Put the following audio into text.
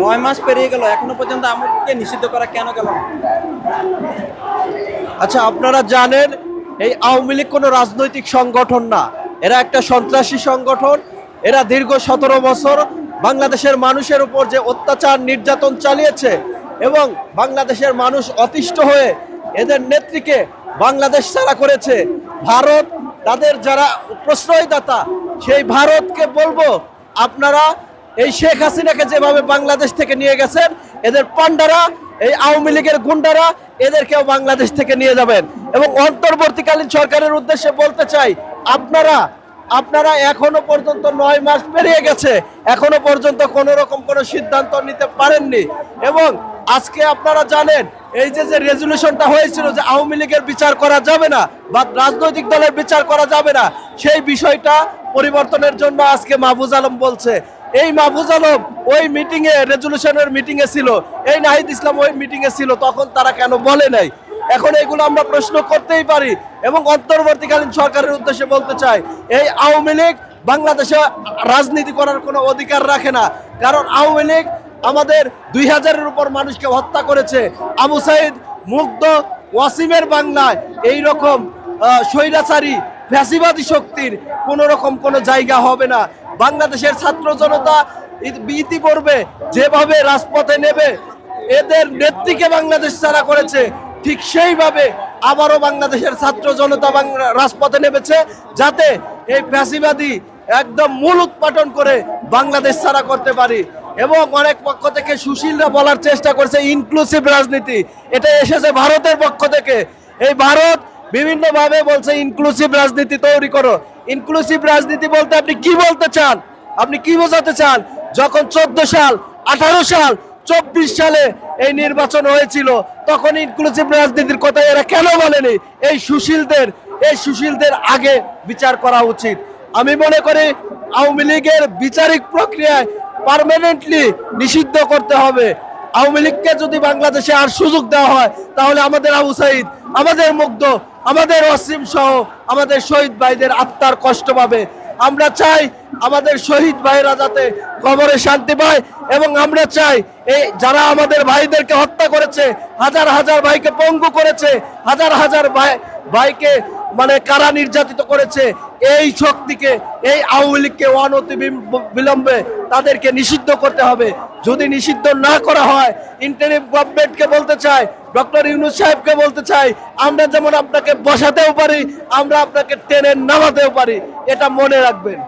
নয় মাস পেরিয়ে গেল, এখনও পর্যন্ত আমলকে নিষিদ্ধ করা কেন গেল আচ্ছা আপনারা জানেন, এই আওয়ামী লীগ কোনো রাজনৈতিক সংগঠন না। এরা একটা সন্ত্রাসী সংগঠন, এরা দীর্ঘ সতেরো বছর বাংলাদেশের মানুষের উপর যে অত্যাচার নির্যাতন চালিয়েছে এবং বাংলাদেশের মানুষ অতিষ্ঠ হয়ে এদের নেত্রীকে বাংলাদেশ ছাড়া করেছে, ভারত তাদের যারা প্রশ্রয়দাতা, সেই ভারতকে বলব, আপনারা এই শেখ হাসিনাকে যেভাবে বাংলাদেশ থেকে নিয়ে গেছেন, এদের পান্ডারা এই আওয়ামী লীগের গুন্ডারা এদেরকেও বাংলাদেশ থেকে নিয়ে যাবেন। এবং অন্তর্বর্তীকালীন সরকারের উদ্দেশ্যে বলতে চাই, আপনারা আপনারা এখনও পর্যন্ত নয় মাস পেরিয়ে গেছে, এখনও পর্যন্ত কোনো রকম কোনো সিদ্ধান্ত নিতে পারেননি। এবং আজকে আপনারা জানেন, এই যে যে রেজলিউশনটা হয়েছিল যে আওয়ামী লীগের বিচার করা যাবে না বা রাজনৈতিক দলের বিচার করা যাবে না, সেই বিষয়টা পরিবর্তনের জন্য আজকে মাহবুজ আলম বলছে। এই মাহফুজ আলম ওই মিটিং এ রেজলিউশনের মিটিং এ ছিল। এই নাহিদ ইসলাম ওই মিটিং এ ছিল, তখন তারা কেন বলে নাই? এখন এগুলো আমরা প্রশ্ন করতেই পারি এবং অন্তর্বর্তীকালীন সরকারের উদ্দেশ্যে বলতে চাই, এই আওয়ামী লীগ বাংলাদেশে রাজনীতি করার কোনো অধিকার রাখে না। কারণ আওয়ামী লীগ আমাদের দুই হাজারের উপর মানুষকে হত্যা করেছে। আবু সাইদ মুগ্ধ ওয়াসিমের বাংলায় এই রকম স্বৈরাচারী, ফ্যাসিবাদী শক্তির কোনো রকম কোনো জায়গা হবে না। বাংলাদেশের ছাত্র জনতা ইতিপূর্বে যেভাবে রাজপথে নেবে, এদের নেত্রীকে বাংলাদেশ ছাড়া করেছে, ঠিক সেইভাবে আবারও বাংলাদেশের ছাত্র জনতা রাজপথে নেমেছে, যাতে এই ফ্যাসিবাদী একদম মূল উৎপাটন করে বাংলাদেশ ছাড়া করতে পারি। এবং অনেক পক্ষ থেকে সুশীলরা বলার চেষ্টা করছে ইনক্লুসিভ রাজনীতি। এটা এসেছে ভারতের পক্ষ থেকে। এই ভারত বিভিন্নভাবে বলছে ইনক্লুসিভ রাজনীতি তৈরি করো। ইনক্লুসিভ রাজনীতি বলতে আপনি কি বলতে চান? আপনি কি বোঝাতে চান? যখন চোদ্দ সাল, আঠারো সাল, চব্বিশ সালে এই নির্বাচন হয়েছিল, তখন ইনক্লুসিভ রাজনীতির কথা এরা কেন বলেনি? এই সুশীলদের এই সুশীলদের আগে বিচার করা উচিত। আমি মনে করি আওয়ামী লীগের বিচারিক প্রক্রিয়ায় পার্মানেন্টলি নিষিদ্ধ করতে হবে। আওয়ামী লীগকে যদি বাংলাদেশে আর সুযোগ দেওয়া হয়, তাহলে আমাদের আবু সাইদ, আমাদের মুগ্ধ আমাদের অসীম সহ আমাদের শহীদ ভাইদের আত্মার কষ্ট পাবে। আমরা চাই আমাদের শহীদ ভাইরা যাতে কবরে শান্তি পায় এবং আমরা চাই এই যারা আমাদের ভাইদেরকে হত্যা করেছে, হাজার হাজার ভাইকে পঙ্গু করেছে, হাজার হাজার ভাই ভাইকে মানে কারা নির্যাতিত করেছে, এই শক্তিকে, এই আওয়ামী লীগকে অনতি বিলম্বে তাদেরকে নিষিদ্ধ করতে হবে। যদি নিষিদ্ধ না করা হয় ইন্টারিম গভর্নমেন্টকে বলতে চাই ডক্টর ইউনুস সাহেবকে বলতে চাই, আমরা যেমন আপনাকে বসাতেও পারি, আমরা আপনাকে টেনে নামাতেও পারি, এটা মনে রাখবেন।